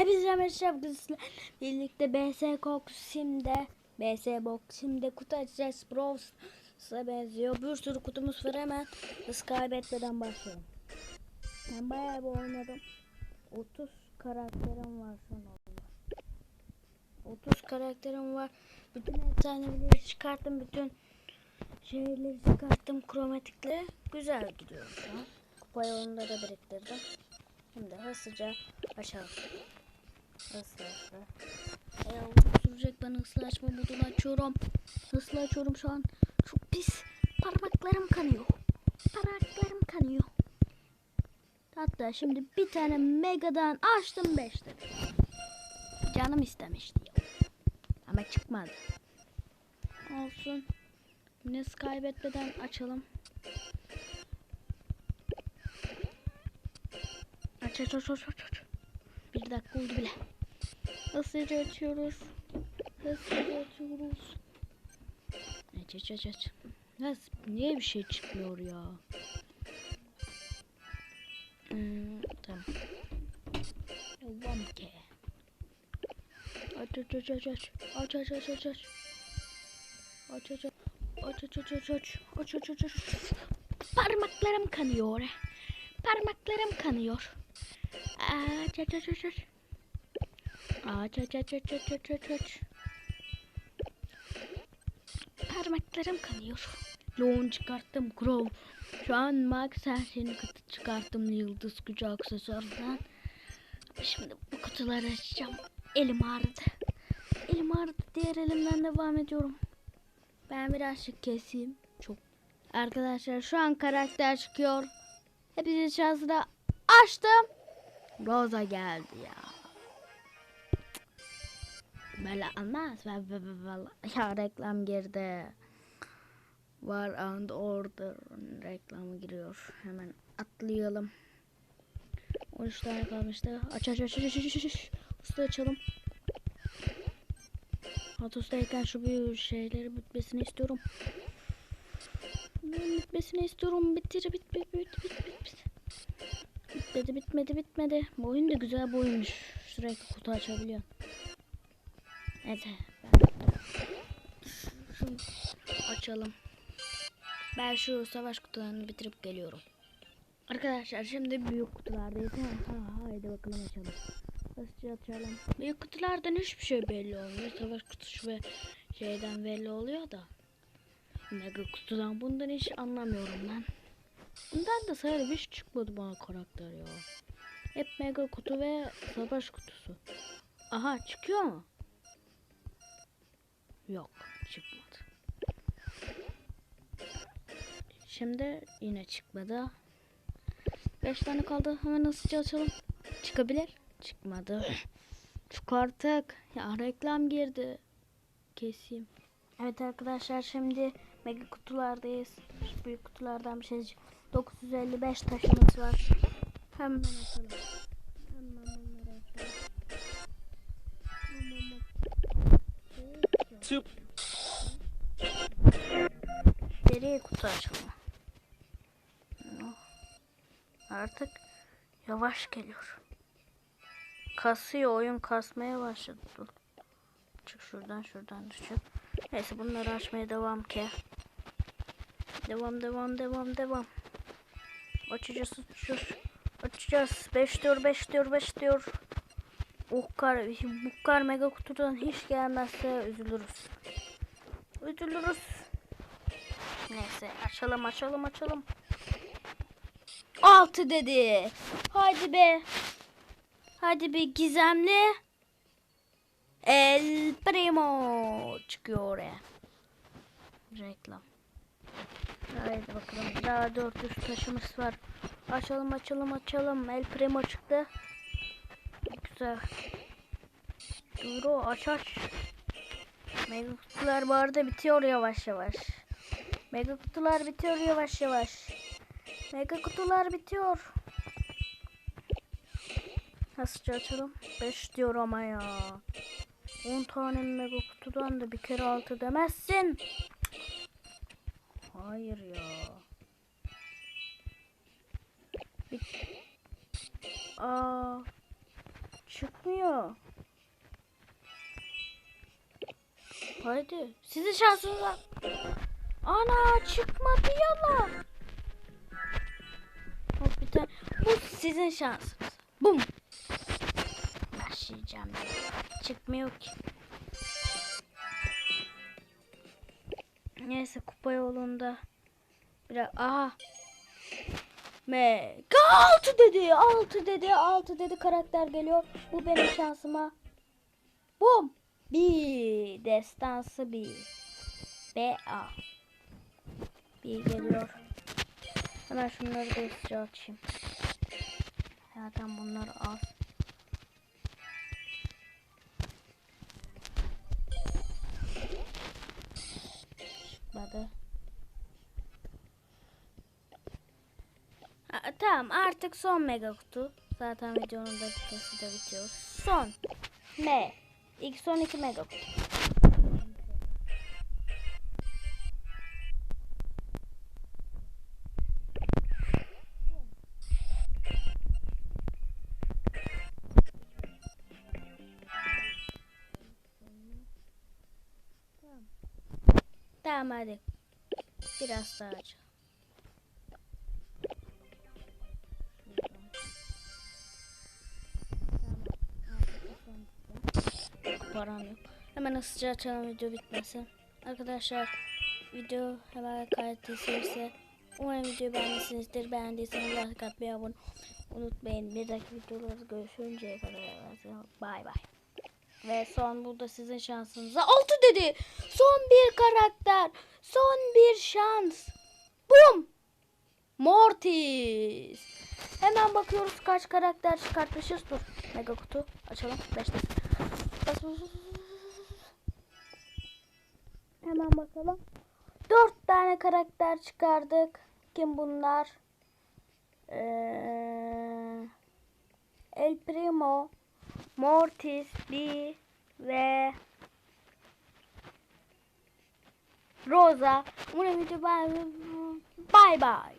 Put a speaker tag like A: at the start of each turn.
A: Hepinize merhaba. Birlikte BS Cox Sim'de BS Box Sim'de kutu açacağız. Brows'a benziyor. Bir sürü kutumuz var hemen. Hız kaybetmeden başlayalım. Ben bayağı bir oynadım. 30 karakterim var oyunda. 30 karakterim var. Bütün efsaneleri çıkarttım. Bütün şeyleri çıkarttım. Kromatikle. Güzel gidiyor şu an. Kupa yolunda da biriktirdim. Şimdi hızlıca açalım. Hızlı. Eğer sürecek ben hızlı açma modunu açıyorum. Hızlı açıyorum şu an. Çok pis. Parmaklarım kanıyor. Parmaklarım kanıyor. Hatta şimdi bir tane megadan açtım 5 dedi. Canım istemişti. Ama çıkmadı. Olsun. Yine kaybetmeden açalım. Aç aç aç aç aç. aç. Bir dakika oldu bile. Hızlıca açıyoruz. Hızlıca açıyoruz. Aç aç aç aç. Nasıl, niye bir şey çıkmıyor ya? Hmm, tamam. Devam ki. Aç aç aç aç aç. Aç aç aç aç aç. Aç aç aç. Aç aç aç aç aç. Aç aç aç aç. Parmaklarım kanıyor. Parmaklarım kanıyor. Aç aç aç aç aç. Aç aç aç aç aç aç aç. Parmaklarım kanıyor. Loğun çıkarttım Crow. Şu an Max şeyini kutu çıkarttım yıldız gücü aksesuarından. Şimdi bu kutuları açacağım. Elim ağrıdı. Elim ağrıdı. Diğer elimden devam ediyorum. Ben birazcık keseyim. Çok. Arkadaşlar şu an karakter çıkıyor. Hepiniz şansına açtım. Rosa geldi ya. Böyle olmaz. Ya reklam girdi. Var and order reklamı giriyor. Hemen atlayalım. 13 tane kalmıştı. Aç aç aç aç aç aç. Usta açalım. Atostayken şu bir şeyleri bitmesini istiyorum. Bunun bitmesini istiyorum. Bitir bit bit bit bit bit bit. Bitmedi bitmedi bitmedi. Bu oyun da güzel bir oyunmuş. Sürekli kutu açabiliyor. Şunu açalım. Ben şu savaş kutularını bitirip geliyorum. Arkadaşlar şimdi büyük kutulardayız. Ha, ha, haydi bakalım açalım. Hızlıca açalım. Büyük kutulardan hiçbir şey belli olmuyor. Savaş kutusu ve şeyden belli oluyor da. Mega kutudan bundan hiç anlamıyorum ben. Bundan da sayılır hiç çıkmadı bana karakter ya. Hep mega kutu ve savaş kutusu. Aha çıkıyor mu? Yok çıkmadı. Şimdi yine çıkmadı. 5 tane kaldı. Hemen hızlıca açalım. Çıkabilir. Çıkmadı. Çık artık. Ya reklam girdi. Keseyim. Evet arkadaşlar şimdi mega kutulardayız. Şu büyük kutulardan bir şey. 955 taşımız var. Hemen açalım.
B: Tıp.
A: Nereye kutu açalım? Oh. Artık yavaş geliyor. Kasıyor oyun kasmaya başladı. Dur. Çık şuradan şuradan düşün. Neyse bunları açmaya devam ki. Devam devam devam devam. Açacağız açacağız. Açacağız. 5 diyor 5 diyor 5 diyor. Bukkar, Bukkar mega kutudan hiç gelmezse üzülürüz. Üzülürüz. Neyse açalım açalım açalım. 6 dedi. Hadi be. Hadi be gizemli. El Primo çıkıyor oraya. Reklam. Haydi bakalım. Daha 400 taşımız var. Açalım açalım açalım. El Primo çıktı. Güzel. Duru aç aç. Mega kutular bu arada bitiyor yavaş yavaş. Mega kutular bitiyor yavaş yavaş. Mega kutular bitiyor. Hızlıca açalım. 5 diyor ama ya. 10 tane mega kutudan da bir kere altı demezsin. Hayır ya. Bir... Aa, Çıkmıyor. Haydi. Sizin şansınız var. Ana çıkmadı yalan. Hop bir tane. Bu sizin şansınız. Bum. Başlayacağım. Çıkmıyor ki. Neyse kupa yolunda. Biraz aha. Mega 6 dedi. 6 dedi. 6 dedi. Karakter geliyor. Bu benim şansıma. Bum. Bir. Destansı bir. B A. Bir geliyor. Hemen şunları da açayım. Zaten bunlar az. Tamam artık son mega kutu. Zaten videonun dakikası da bitiyor. Son. M. İlk son iki mega kutu. Tamam hadi. Biraz daha aç. Param yok. Hemen hızlıca açalım video bitmesin. Arkadaşlar video hemen kaydettiyse umarım videoyu beğenmişsinizdir. Beğendiyseniz like atmayı abone unutmayın. Bir dahaki videolarda görüşünceye kadar. Bay bay. Ve son burada sizin şansınıza 6 dedi. Son bir karakter. Son bir şans. Bum. Mortis. Hemen bakıyoruz kaç karakter çıkartmışız. Dur. Mega kutu açalım. 5 dakika. Hemen bakalım. 4 tane karakter çıkardık. Kim bunlar? Ee, El Primo, Mortis, B ve Rosa. Umarım video bay bay.